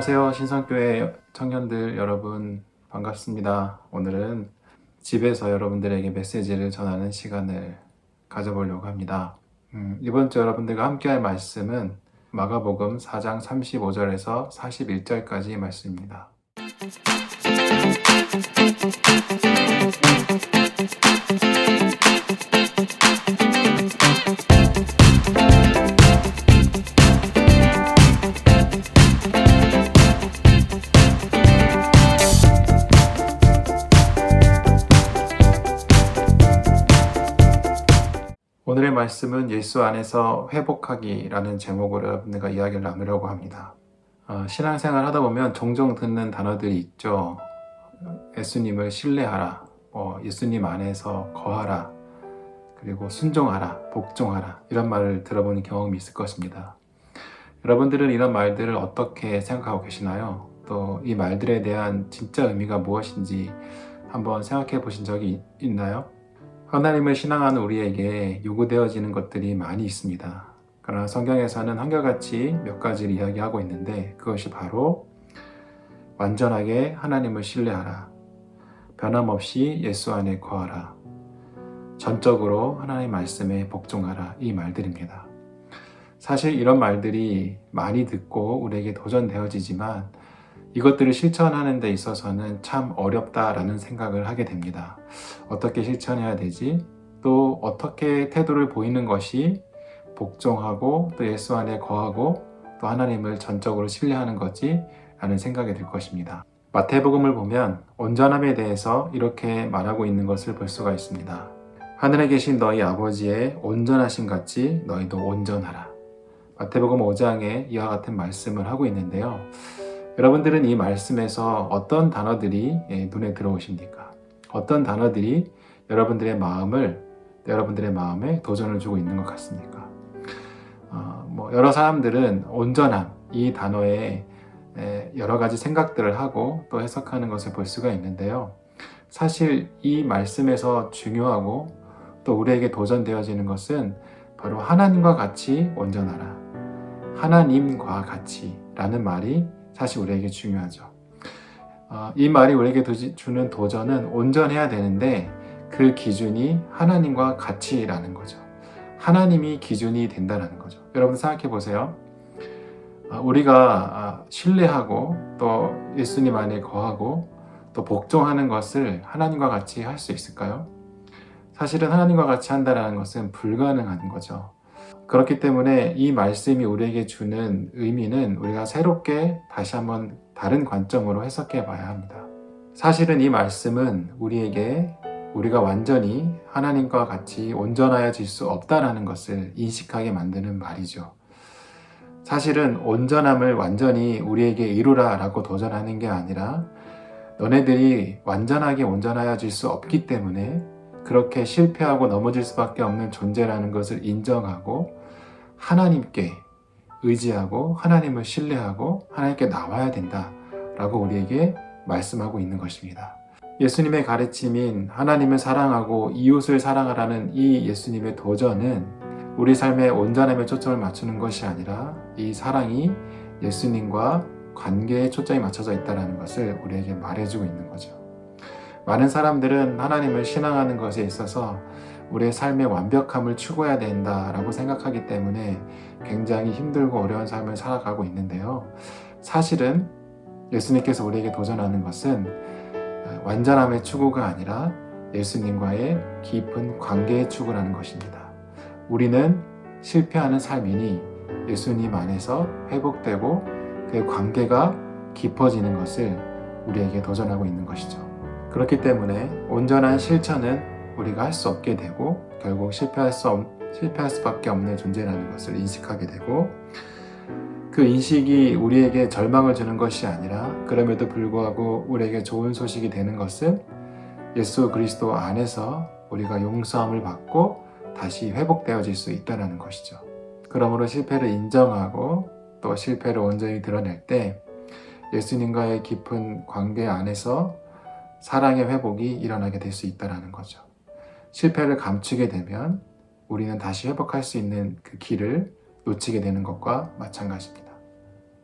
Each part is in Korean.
안녕하세요. 신성교회 청년들 여러분 반갑습니다. 오늘은 집에서 여러분들에게 메시지를 전하는 시간을 가져보려고 합니다. 음, 이번 주 여러분들과 함께할 말씀은 마가복음 4장 35절에서 41절까지 말씀입니다. 오늘의 말씀은 예수 안에서 회복하기라는 제목으로 여러분들과 이야기를 나누려고 합니다. 어, 신앙생활 하다 보면 종종 듣는 단어들이 있죠. 예수님을 신뢰하라, 뭐 예수님 안에서 거하라, 그리고 순종하라, 복종하라 이런 말을 들어보는 경험이 있을 것입니다. 여러분들은 이런 말들을 어떻게 생각하고 계시나요? 또 이 말들에 대한 진짜 의미가 무엇인지 한번 생각해 보신 적이 있나요? 하나님을 신앙하는 우리에게 요구되어지는 것들이 많이 있습니다. 그러나 성경에서는 한결같이 몇 가지를 이야기하고 있는데 그것이 바로 완전하게 하나님을 신뢰하라. 변함없이 예수 안에 거하라. 전적으로 하나님 말씀에 복종하라. 이 말들입니다. 사실 이런 말들이 많이 듣고 우리에게 도전되어지지만 이것들을 실천하는 데 있어서는 참 어렵다라는 생각을 하게 됩니다. 어떻게 실천해야 되지? 또 어떻게 태도를 보이는 것이 복종하고 또 예수 안에 거하고 또 하나님을 전적으로 신뢰하는 거지? 라는 생각이 들 것입니다. 마태복음을 보면 온전함에 대해서 이렇게 말하고 있는 것을 볼 수가 있습니다. 하늘에 계신 너희 아버지의 온전하신 같이 너희도 온전하라. 마태복음 5장에 이와 같은 말씀을 하고 있는데요. 여러분들은 이 말씀에서 어떤 단어들이 예, 눈에 들어오십니까? 어떤 단어들이 여러분들의 마음을 여러분들의 마음에 도전을 주고 있는 것 같습니까? 어, 뭐 여러 사람들은 온전함 이 단어에 여러 가지 생각들을 하고 또 해석하는 것을 볼 수가 있는데요. 사실 이 말씀에서 중요하고 또 우리에게 도전되어지는 것은 바로 하나님과 같이 온전하라. 하나님과 같이 라는 말이 사실 우리에게 중요하죠. 어, 이 말이 우리에게 주는 도전은 온전해야 되는데 그 기준이 하나님과 같이라는 거죠. 하나님이 기준이 된다는 거죠. 여러분 생각해 보세요. 어, 우리가 아, 신뢰하고 또 예수님 안에 거하고 또 복종하는 것을 하나님과 같이 할 수 있을까요? 사실은 하나님과 같이 한다는 것은 불가능한 거죠. 그렇기 때문에 이 말씀이 우리에게 주는 의미는 우리가 새롭게 다시 한번 다른 관점으로 해석해 봐야 합니다. 사실은 이 말씀은 우리에게 우리가 완전히 하나님과 같이 온전하여질 수 없다라는 것을 인식하게 만드는 말이죠. 사실은 온전함을 완전히 우리에게 이루라 라고 도전하는 게 아니라 너네들이 완전하게 온전하여질 수 없기 때문에 그렇게 실패하고 넘어질 수밖에 없는 존재라는 것을 인정하고 하나님께 의지하고 하나님을 신뢰하고 하나님께 나와야 된다라고 우리에게 말씀하고 있는 것입니다. 예수님의 가르침인 하나님을 사랑하고 이웃을 사랑하라는 이 예수님의 도전은 우리 삶의 온전함에 초점을 맞추는 것이 아니라 이 사랑이 예수님과 관계에 초점이 맞춰져 있다는 것을 우리에게 말해주고 있는 거죠. 많은 사람들은 하나님을 신앙하는 것에 있어서 우리의 삶의 완벽함을 추구해야 된다라고 생각하기 때문에 굉장히 힘들고 어려운 삶을 살아가고 있는데요. 사실은 예수님께서 우리에게 도전하는 것은 완전함의 추구가 아니라 예수님과의 깊은 관계의 추구라는 것입니다. 우리는 실패하는 삶이니 예수님 안에서 회복되고 그 관계가 깊어지는 것을 우리에게 도전하고 있는 것이죠. 그렇기 때문에 온전한 실천은 우리가 할 수 없게 되고 결국 실패할 수 없, 실패할 수밖에 없는 존재라는 것을 인식하게 되고 그 인식이 우리에게 절망을 주는 것이 아니라 그럼에도 불구하고 우리에게 좋은 소식이 되는 것은 예수 그리스도 안에서 우리가 용서함을 받고 다시 회복되어질 수 있다는 것이죠. 그러므로 실패를 인정하고 또 실패를 온전히 드러낼 때 예수님과의 깊은 관계 안에서 사랑의 회복이 일어나게 될 수 있다는 거죠. 실패를 감추게 되면 우리는 다시 회복할 수 있는 그 길을 놓치게 되는 것과 마찬가지입니다.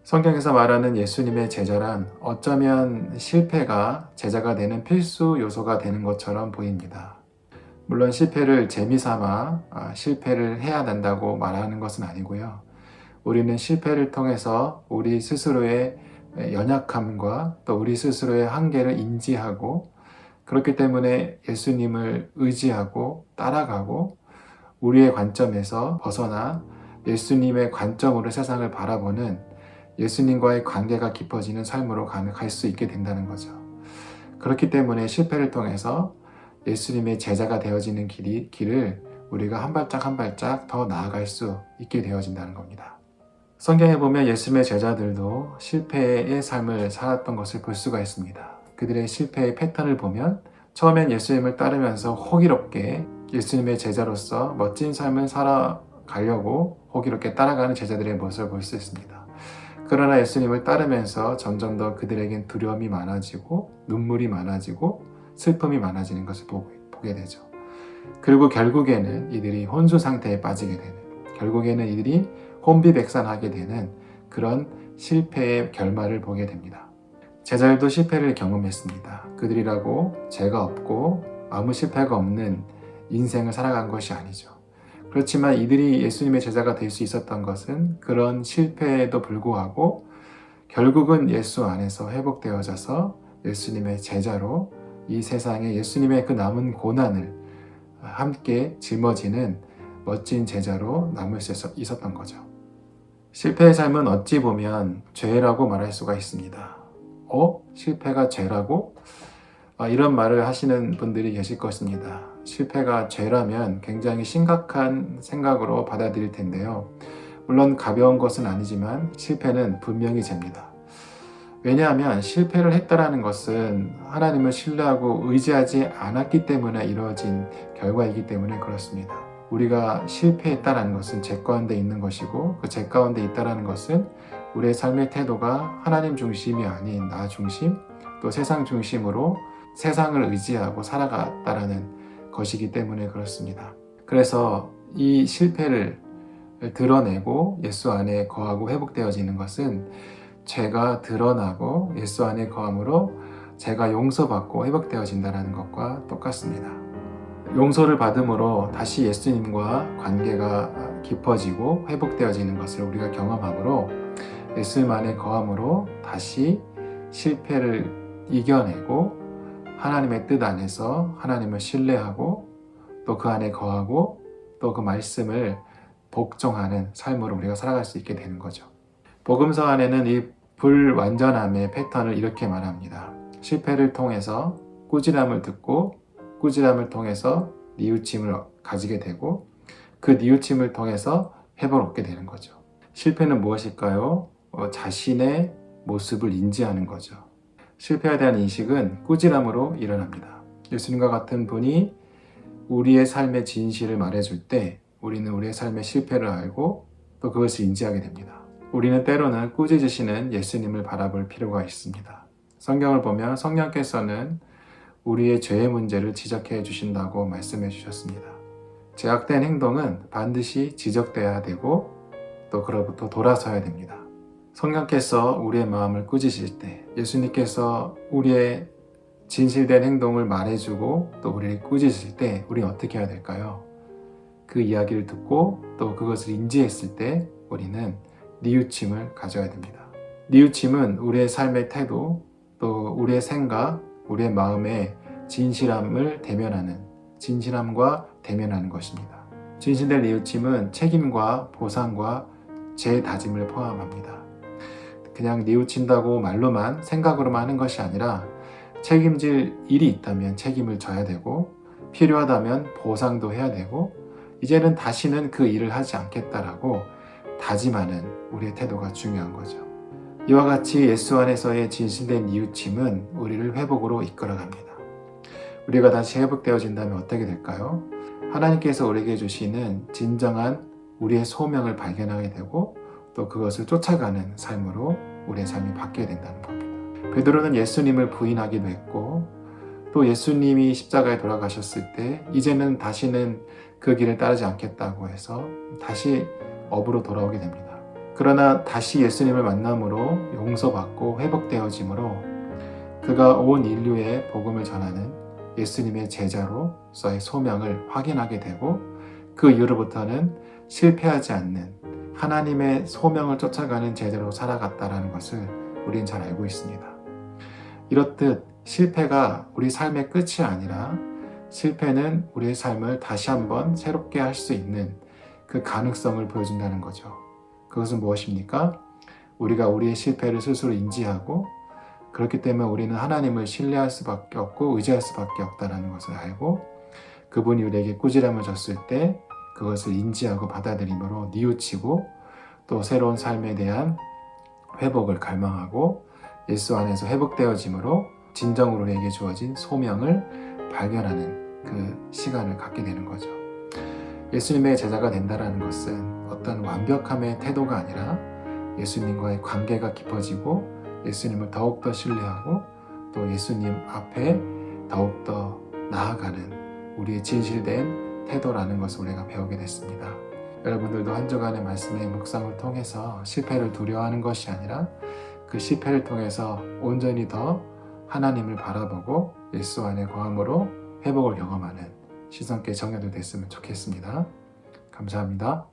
성경에서 말하는 예수님의 제자란 어쩌면 실패가 제자가 되는 필수 요소가 되는 것처럼 보입니다. 물론 실패를 재미삼아 아, 실패를 해야 된다고 말하는 것은 아니고요. 우리는 실패를 통해서 우리 스스로의 연약함과 또 우리 스스로의 한계를 인지하고 그렇기 때문에 예수님을 의지하고 따라가고 우리의 관점에서 벗어나 예수님의 관점으로 세상을 바라보는 예수님과의 관계가 깊어지는 삶으로 갈 수 있게 된다는 거죠. 그렇기 때문에 실패를 통해서 예수님의 제자가 되어지는 길이, 길을 우리가 한 발짝 한 발짝 더 나아갈 수 있게 되어진다는 겁니다. 성경에 보면 예수님의 제자들도 실패의 삶을 살았던 것을 볼 수가 있습니다. 그들의 실패의 패턴을 보면 처음엔 예수님을 따르면서 호기롭게 예수님의 제자로서 멋진 삶을 살아가려고 호기롭게 따라가는 제자들의 모습을 볼 수 있습니다. 그러나 예수님을 따르면서 점점 더 그들에겐 두려움이 많아지고 눈물이 많아지고 슬픔이 많아지는 것을 보게 되죠. 그리고 결국에는 이들이 혼수 상태에 빠지게 되는, 결국에는 이들이 혼비백산하게 되는 그런 실패의 결말을 보게 됩니다. 제자들도 실패를 경험했습니다. 그들이라고 죄가 없고 아무 실패가 없는 인생을 살아간 것이 아니죠. 그렇지만 이들이 예수님의 제자가 될 수 있었던 것은 그런 실패에도 불구하고 결국은 예수 안에서 회복되어져서 예수님의 제자로 이 세상에 예수님의 그 남은 고난을 함께 짊어지는 멋진 제자로 남을 수 있었던 거죠. 실패의 삶은 어찌 보면 죄라고 말할 수가 있습니다. 어? 실패가 죄라고? 아, 이런 말을 하시는 분들이 계실 것입니다. 실패가 죄라면 굉장히 심각한 생각으로 받아들일 텐데요. 물론 가벼운 것은 아니지만 실패는 분명히 죄입니다. 왜냐하면 실패를 했다라는 것은 하나님을 신뢰하고 의지하지 않았기 때문에 이루어진 결과이기 때문에 그렇습니다. 우리가 실패했다라는 것은 죄 가운데 있는 것이고 그 죄 가운데 있다라는 것은 우리의 삶의 태도가 하나님 중심이 아닌 나 중심 또 세상 중심으로 세상을 의지하고 살아갔다라는 것이기 때문에 그렇습니다. 그래서 이 실패를 드러내고 예수 안에 거하고 회복되어지는 것은 죄가 드러나고 예수 안에 거함으로 죄가 용서받고 회복되어진다는 것과 똑같습니다. 용서를 받음으로 다시 예수님과 관계가 깊어지고 회복되어지는 것을 우리가 경험하므로 예수님 안에 거함으로 다시 실패를 이겨내고 하나님의 뜻 안에서 하나님을 신뢰하고 또 그 안에 거하고 또 그 말씀을 복종하는 삶으로 우리가 살아갈 수 있게 되는 거죠. 복음서 안에는 이 불완전함의 패턴을 이렇게 말합니다. 실패를 통해서 꾸지람을 듣고 꾸지람을 통해서 뉘우침을 가지게 되고 그 뉘우침을 통해서 회복을 얻게 되는 거죠. 실패는 무엇일까요? 어, 자신의 모습을 인지하는 거죠. 실패에 대한 인식은 꾸지람으로 일어납니다. 예수님과 같은 분이 우리의 삶의 진실을 말해줄 때 우리는 우리의 삶의 실패를 알고 또 그것을 인지하게 됩니다. 우리는 때로는 꾸짖으시는 예수님을 바라볼 필요가 있습니다. 성경을 보면 성령께서는 우리의 죄의 문제를 지적해 주신다고 말씀해 주셨습니다. 제약된 행동은 반드시 지적돼야 되고 또 그로부터 돌아서야 됩니다. 성령께서 우리의 마음을 꾸짖으실 때 예수님께서 우리의 진실된 행동을 말해주고 또 우리를 꾸짖으실 때 우리는 어떻게 해야 될까요? 그 이야기를 듣고 또 그것을 인지했을 때 우리는 뉘우침을 가져야 됩니다. 뉘우침은 우리의 삶의 태도 또 우리의 생각, 우리의 마음의 진실함을 대면하는 진실함과 대면하는 것입니다. 진실된 뉘우침은 책임과 보상과 재다짐을 포함합니다. 그냥 뉘우친다고 말로만 생각으로만 하는 것이 아니라 책임질 일이 있다면 책임을 져야 되고 필요하다면 보상도 해야 되고 이제는 다시는 그 일을 하지 않겠다라고 다짐하는 우리의 태도가 중요한 거죠. 이와 같이 예수 안에서의 진실된 이웃침은 우리를 회복으로 이끌어갑니다. 우리가 다시 회복되어진다면 어떻게 될까요? 하나님께서 우리에게 주시는 진정한 우리의 소명을 발견하게 되고 또 그것을 쫓아가는 삶으로 우리의 삶이 바뀌게 된다는 겁니다. 베드로는 예수님을 부인하기도 했고 또 예수님이 십자가에 돌아가셨을 때 이제는 다시는 그 길을 따르지 않겠다고 해서 다시 업으로 돌아오게 됩니다. 그러나 다시 예수님을 만남으로 용서받고 회복되어짐으로 그가 온 인류에 복음을 전하는 예수님의 제자로서의 소명을 확인하게 되고 그 이후로부터는 실패하지 않는 하나님의 소명을 쫓아가는 제자로 살아갔다라는 것을 우리는 잘 알고 있습니다. 이렇듯 실패가 우리 삶의 끝이 아니라 실패는 우리의 삶을 다시 한번 새롭게 할 수 있는 그 가능성을 보여준다는 거죠. 그것은 무엇입니까? 우리가 우리의 실패를 스스로 인지하고 그렇기 때문에 우리는 하나님을 신뢰할 수밖에 없고 의지할 수밖에 없다는 것을 알고 그분이 우리에게 꾸지람을 줬을 때 그것을 인지하고 받아들임으로 뉘우치고 또 새로운 삶에 대한 회복을 갈망하고 예수 안에서 회복되어짐으로 진정으로 우리에게 주어진 소명을 발견하는 그 시간을 갖게 되는 거죠. 예수님의 제자가 된다라는 것은 어떤 완벽함의 태도가 아니라 예수님과의 관계가 깊어지고 예수님을 더욱더 신뢰하고 또 예수님 앞에 더욱더 나아가는 우리의 진실된 태도라는 것을 우리가 배우게 됐습니다. 여러분들도 한 주간의 말씀의 묵상을 통해서 실패를 두려워하는 것이 아니라 그 실패를 통해서 온전히 더 하나님을 바라보고 예수 안에 거함으로 회복을 경험하는 시선께 정해도 됐으면 좋겠습니다. 감사합니다.